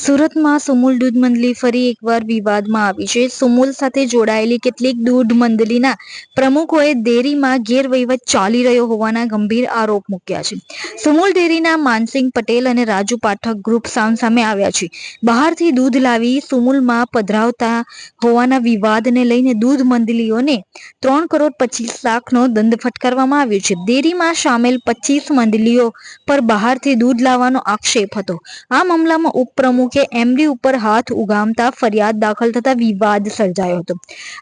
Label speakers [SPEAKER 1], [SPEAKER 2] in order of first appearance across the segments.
[SPEAKER 1] સુરતમાં સુમુલ દૂધ મંડળી ફરી એકવાર વિવાદમાં આવી છે. સુમુલ સાથે જોડાયેલી કેટલીક દૂધ મંડળીના પ્રમુખોએ ડેરીમાં ગેરવહીવટ ચાલી રહ્યો હોવાના ગંભીર આરોપ મૂક્યા છે. સુમુલ ડેરીના માનસિંહ પટેલ અને રાજુ પાઠક ગ્રુપ સામસામે આવ્યા છે. બહારથી દૂધ લાવી સુમુલમાં પધરાવતા હોવાના વિવાદને લઈને દૂધ મંડળીઓને ત્રણ કરોડ પચીસ લાખનો દંડ ફટકારવામાં આવ્યો છે. ડેરીમાં સામેલ પચીસ મંડળીઓ પર બહારથી દૂધ લાવવાનો આક્ષેપ હતો. આ મામલામાં ઉપપ્રમુખે એમડી ઉપર હાથ ઉગામતા ફરિયાદ દાખલ થતા વિવાદ સર્જાયો હતો.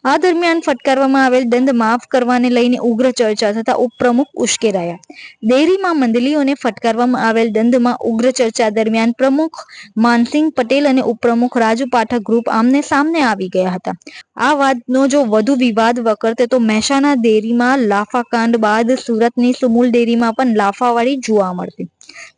[SPEAKER 1] આ દરમિયાન ફટકારવામાં આવેલ દંડ માફ કરવાને લઈને ઉગ્ર ચર્ચા થતા ઉપપ્રમુખ ઉશ્કેરાયા. ડેરીમાં મંડલીઓને ફટકારવામાં આવેલ દંડમાં ઉગ્ર ચર્ચા દરમિયાન પ્રમુખ માનસિંગ પટેલ અને ઉપપ્રમુખ રાજુ પાઠક ગ્રુપ આમને સામને આવી ગયા હતા. આ વાતનો જો વધુ વિવાદ વકરતે તો મહેસાણા ડેરીમાં લાફાકાંડ બાદ સુરતની સુમુલ ડેરીમાં પણ લાફાવાળી જોવા મળતી.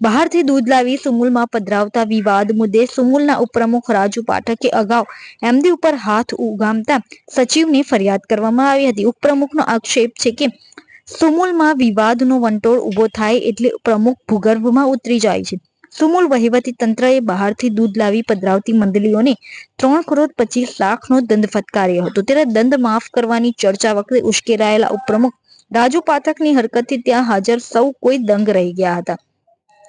[SPEAKER 1] બહારથી દૂધ લાવી સુમુલમાં પધરાવતા વિવાદ મુદ્દે સુમુલના ઉપપ્રમુખ રાજુ પાઠકે અગાઉ એમડી ઉપર હાથ ઉગામતા સચિવને ફરિયાદ કરવામાં આવી હતી. ઉપપ્રમુખનો આક્ષેપ છે કે સુમુલમાં વિવાદનો વંટોળ ઊભો થાય એટલે પ્રમુખ ભૂગર્ભમાં ઉતરી જાય છે. સુમુલ વહીવટી તંત્રએ બહારથી દૂધ લાવી પધરાવતી મંડળીઓને ત્રણ કરોડ પચીસ લાખનો દંડ ફટકાર્યો હતો. ત્યારે દંડ માફ કરવાની ચર્ચા વખતે ઉશ્કેરાયેલા ઉપપ્રમુખ રાજુ પાઠકની હરકતથી ત્યાં હાજર સૌ કોઈ દંગ રહી ગયા હતા.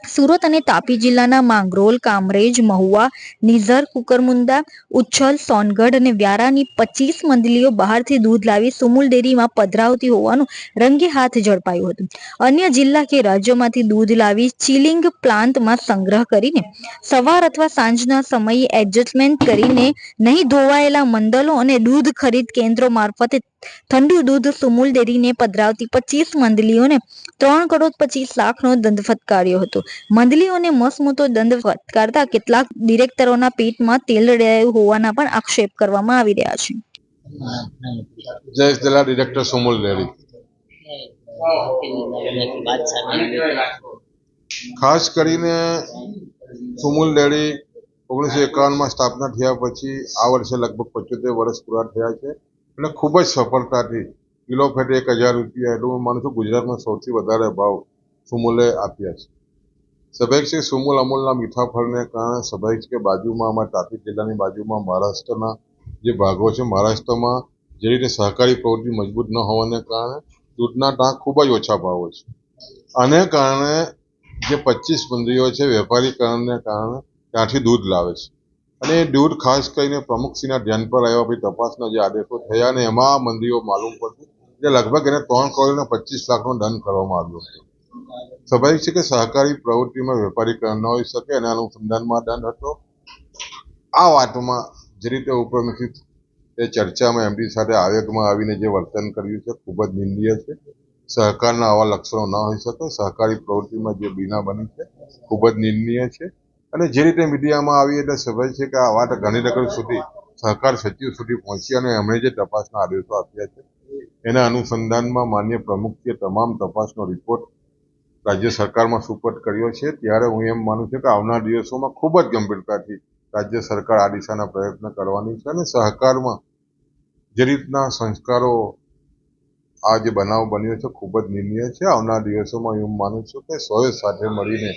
[SPEAKER 1] સુરત અને તાપી જિલ્લાના માંગરોલ, કામરેજ, મહુવા, નિઝર, કુકરમુંદા, ઉચ્છલ, સોનગઢ અને વ્યારાની પચીસ મંડલીઓ બહારથી દૂધ લાવી સુમુલ ડેરીમાં પધરાવતી હોવાનું રંગે હાથ ઝડપાયું હતું. અન્ય જિલ્લા કે રાજ્યોમાંથી દૂધ લાવી ચિલિંગ પ્લાન્ટમાં સંગ્રહ કરીને સવાર અથવા સાંજના સમયે એડજસ્ટમેન્ટ કરીને નહીં ધોવાયેલા મંડલો અને દૂધ ખરીદ કેન્દ્રો મારફતે ઠંડુ દૂધ સુમુલ ડેરીને પધરાવતી પચીસ મંડલીઓને ત્રણ કરોડ પચીસ લાખનો દંડ ફટકાર્યો હતો. મંડળીઓને મસમૂતો દંડ ફટકારતા કેટલાક ડિરેક્ટરોના પેટમાં તેલ રેડાયું હોવાના પણ આક્ષેપ કરવામાં આવી રહ્યા છે.
[SPEAKER 2] ડિરેક્ટર સુમુલ ડેરી ખાસ કરીને સુમુલ ડેરી ઓગણીસો એકાવનમાં સ્થાપના થયા પછી આ વર્ષે લગભગ પંચોતેર વર્ષ પૂરા થયા છે અને ખૂબ જ સફળતાથી કિલો ફેટે એક હજાર રૂપિયા એટલું હું માનું છું ગુજરાતમાં સૌથી વધારે ભાવ સુમુલે આપ્યા છે. સ્વાભાવિક છે સુમુલ અમૂલના મીઠા ફળને કારણે સ્વાભાવિક છે કે બાજુમાં અમારા તાપી જિલ્લાની બાજુમાં મહારાષ્ટ્રના જે ભાગો છે, મહારાષ્ટ્રમાં જે રીતે સહકારી પ્રવૃત્તિ મજબૂત ન હોવાને કારણે દૂધના ટાંક ખૂબ જ ઓછા ભાવો છે. આને કારણે જે પચીસ મંડળીઓ છે, વેપારીકરણને કારણે ત્યાંથી દૂધ લાવે છે. અને એ દૂધ ખાસ કરીને પ્રમુખસિંહના ધ્યાન પર આવ્યા પછી તપાસના જે આદેશો થયા અને એમાં આ માલુમ પડતી જે લગભગ એને ત્રણ કરોડ અને પચીસ લાખનો દંડ કરવામાં આવ્યો હતો. સ્વાભાવિક છે કે સહકારી પ્રવૃત્તિમાં વેપારીકરણ ન હોઈ શકે અને અનુસંધાનમાં દંડ હતો. આ વાતમાં જે રીતે ઉપરમુખી એ ચર્ચામાં એમડી સાથે આવેગમાં આવીને જે વર્તન કર્યું છે, ખૂબ જ નિંદનીય છે. સહકારના આવા લક્ષણો ન હોઈ શકે. સહકારી પ્રવૃત્તિમાં જે બીના બની છે, ખૂબ જ નિંદનીય છે. અને જે રીતે મીડિયામાં આવી એટલે સ્વાભાવિક છે કે આ વાત ગાંધીનગર સુધી સહકાર સચિવ સુધી પહોંચી અને એમણે જે તપાસના આદેશો આપ્યા છે, એના અનુસંધાનમાં માન્ય પ્રમુખે તમામ તપાસનો રિપોર્ટ રાજ્ય સરકારમાં સુપરત કર્યો છે. ત્યારે હું એમ માનું છું કે આવનાર દિવસોમાં ખૂબ જ ગંભીરતાથી રાજ્ય સરકાર આ દિશાના પ્રયત્ન કરવાની છે અને સહકારમાં જે રીતના સંસ્કારો આ જે બનાવ બન્યો છે ખૂબ જ નિર્ણય છે. આવનાર દિવસોમાં હું માનું છું કે સોય સાથે મળીને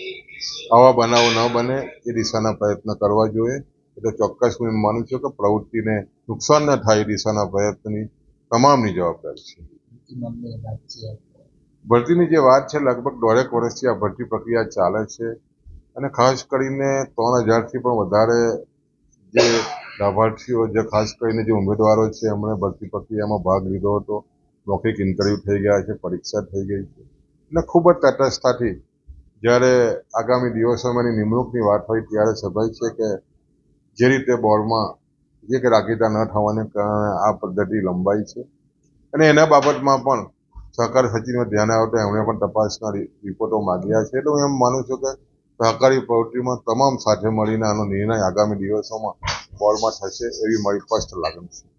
[SPEAKER 2] આવા બનાવો ન બને એ દિશાના પ્રયત્ન કરવા જોઈએ. એટલે ચોક્કસ હું એમ માનું છું કે પ્રવૃત્તિને નુકસાન ન થાય એ દિશાના પ્રયત્નની તમામની જવાબદારી છે
[SPEAKER 3] છે.
[SPEAKER 2] ભરતીની જે વાત છે, લગભગ દોઢેક વર્ષથી આ ભરતી પ્રક્રિયા ચાલે છે અને ખાસ કરીને ત્રણ હજારથી પણ વધારે જે લાભાર્થીઓ, જે ખાસ કરીને જે ઉમેદવારો છે, એમણે ભરતી પ્રક્રિયામાં ભાગ લીધો હતો. મૌખિક ઇન્ટરવ્યૂ થઈ ગયા છે, પરીક્ષા થઈ ગઈ છે. અને ખૂબ જ તટસ્થતાથી જ્યારે આગામી દિવસોમાં એની નિમણૂકની વાત હોય ત્યારે સ્વાભાવિક છે કે જે રીતે બોર્ડમાં જે કે રાગીતા ન થવાને કારણે આ પદ્ધતિ લંબાઈ છે. અને એના બાબતમાં પણ સહકાર સચિવને ધ્યાન આવતા એમણે પણ તપાસના રિપોર્ટો માગ્યા છે. એટલે હું એમ માનું છું કે સહકારી પ્રવૃત્તિમાં તમામ સાથે મળીને આનો નિર્ણય આગામી દિવસોમાં બોર્ડમાં થશે એવી મારી સ્પષ્ટ લાગણી છે.